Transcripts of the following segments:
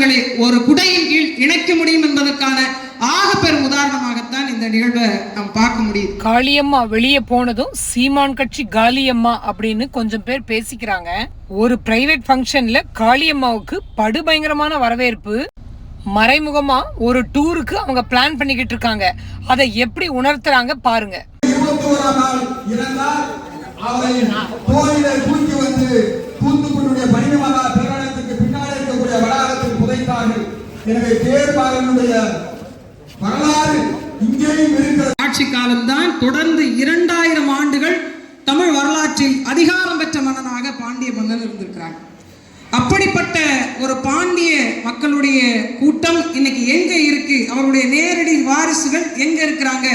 குடும்பங்களை ஒரு குடையின் கீழ் இணைக்க முடியும் என்பதற்கான ஆக பெரும் உதாரணமாகத்தான் இந்த நிகழ்வை நாம் பார்க்க முடியும் காளியம்மா வெளியே போனதும் சீமான் கட்சி காளியம்மா அப்படின்னு கொஞ்சம் பேர் பேசிக்கிறாங்க. ஒரு பிரைவேட் ஃபங்க்ஷன்ல காளியம்மாவுக்கு படுபயங்கரமான வரவேற்பு. மறைமுகமா ஒரு டூருக்கு அவங்க பிளான் பண்ணிக்கிட்டு இருக்காங்க. அதை எப்படி உணர்த்துறாங்க பாருங்க. எனவே தேர்வாளனுடைய வரலாறு இங்கேயும் இருக்கிறது. ஆட்சி காலம்தான் தொடர்ந்து இரண்டாயிரம் ஆண்டுகள் தமிழ் வரலாற்றில் அதிகாரம் பெற்ற மன்னனாக பாண்டிய மன்னன் இருந்திருக்கிறாங்க அப்படிப்பட்ட ஒரு பாண்டிய மக்களுடைய கூட்டம் இன்னைக்கு எங்க இருக்கு? அவருடைய நேரடி வாரிசுகள் எங்க இருக்கிறாங்க?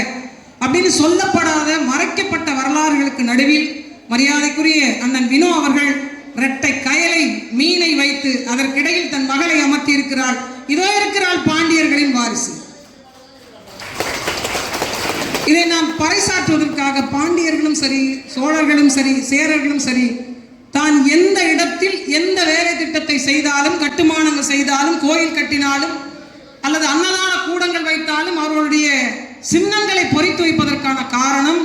அப்படின்னு சொல்லப்படாத மறைக்கப்பட்ட வரலாறுகளுக்கு நடுவில் மரியாதைக்குரிய அண்ணன் வினோ அவர்கள் இரட்டை கயலை மீனை வைத்து அதற்கிடையில் தன் மகளை அமர்த்தி இருக்கிறாள் இதோ இருக்கிறாள் பாண்டியர்களின் வாரிசு. இதை நாம் பறைசாற்றுவதற்காக பாண்டியர்களும் சரி சோழர்களும் சரி சேரர்களும் சரி தான் எந்த இடத்தில் எந்த வேலை திட்டத்தை செய்தாலும் கட்டுமானங்கள் செய்தாலும் கோயில் கட்டினாலும் அல்லது அன்னதான கூடங்கள் வைத்தாலும் அவர்களுடைய சின்னங்களை பொறித்து வைப்பதற்கான காரணம்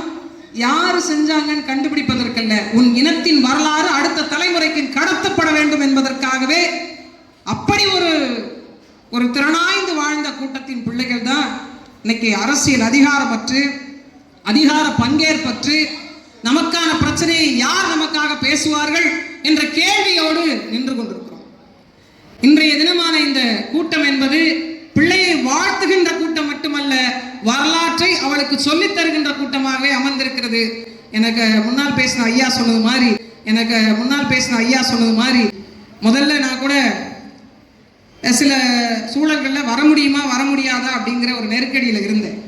யாரு செஞ்சாங்கன்னு கண்டுபிடிப்பதற்கல்ல. உன் இனத்தின் வரலாறு ஒரு திறனாய்ந்து வாழ்ந்த கூட்டத்தின் பிள்ளைகள் தான் இன்னைக்கு அரசியல் அதிகாரப்பற்று அதிகார பங்கேற்பற்று நமக்கான பிரச்சனையை யார் நமக்காக பேசுவார்கள் என்ற கேள்வியோடு நின்று கொண்டிருக்கிறோம். இன்றைய தினமான இந்த கூட்டம் என்பது பிள்ளையை வாழ்த்துகின்ற கூட்டம் மட்டுமல்ல வரலாற்றை அவளுக்கு சொல்லித் தருகின்ற கூட்டமாகவே அமர்ந்திருக்கிறது. எனக்கு முன்னால் பேசின ஐயா சொன்னது மாதிரி எனக்கு முன்னால் பேசின ஐயா சொன்னது மாதிரி முதல்ல நான் கூட சில சூழல்களில் வர முடியுமா வர முடியாதா அப்படிங்கிற ஒரு நெருக்கடியில் இருந்தேன்.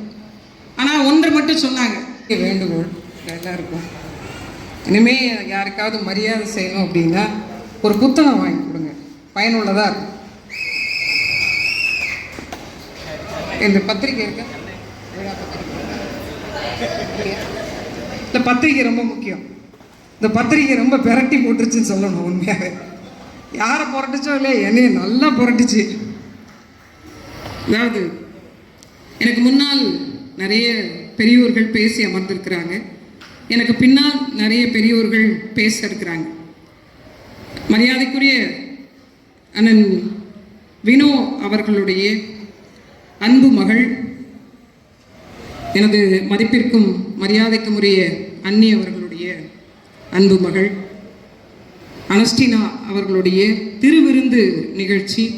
ஆனால் ஒன்று மட்டும் சொன்னாங்க. வேண்டுகோள் எல்லாருக்கும் இனிமே யாருக்காவது மரியாதை செய்யணும் அப்படின்னா ஒரு புத்தகம் வாங்கி கொடுங்க. பயனுள்ளதாக இருக்கும். இந்த பத்திரிக்கை இருக்கா. இந்த பத்திரிக்கை ரொம்ப முக்கியம். இந்த பத்திரிக்கை ரொம்ப பிரட்டி போட்டுருச்சுன்னு சொல்லணும் உண்மையாகவே யாரை புரட்டுச்சோ இல்லையா? என்னைய நல்லா புரட்டுச்சு. அதாவது எனக்கு முன்னால் நிறைய பெரியோர்கள் பேசி அமர்ந்திருக்கிறாங்க. எனக்கு பின்னால் நிறைய பெரியோர்கள் பேச இருக்கிறாங்க. மரியாதைக்குரிய அண்ணன் வினோ அவர்களுடைய அன்பு மகள் எனது மதிப்பிற்கும் மரியாதைக்கும் உரிய அன்னி அவர்களுடைய அன்பு மகள் அனஸ்டினா அவர்களுடைய திருவிருந்து நிகழ்ச்சி.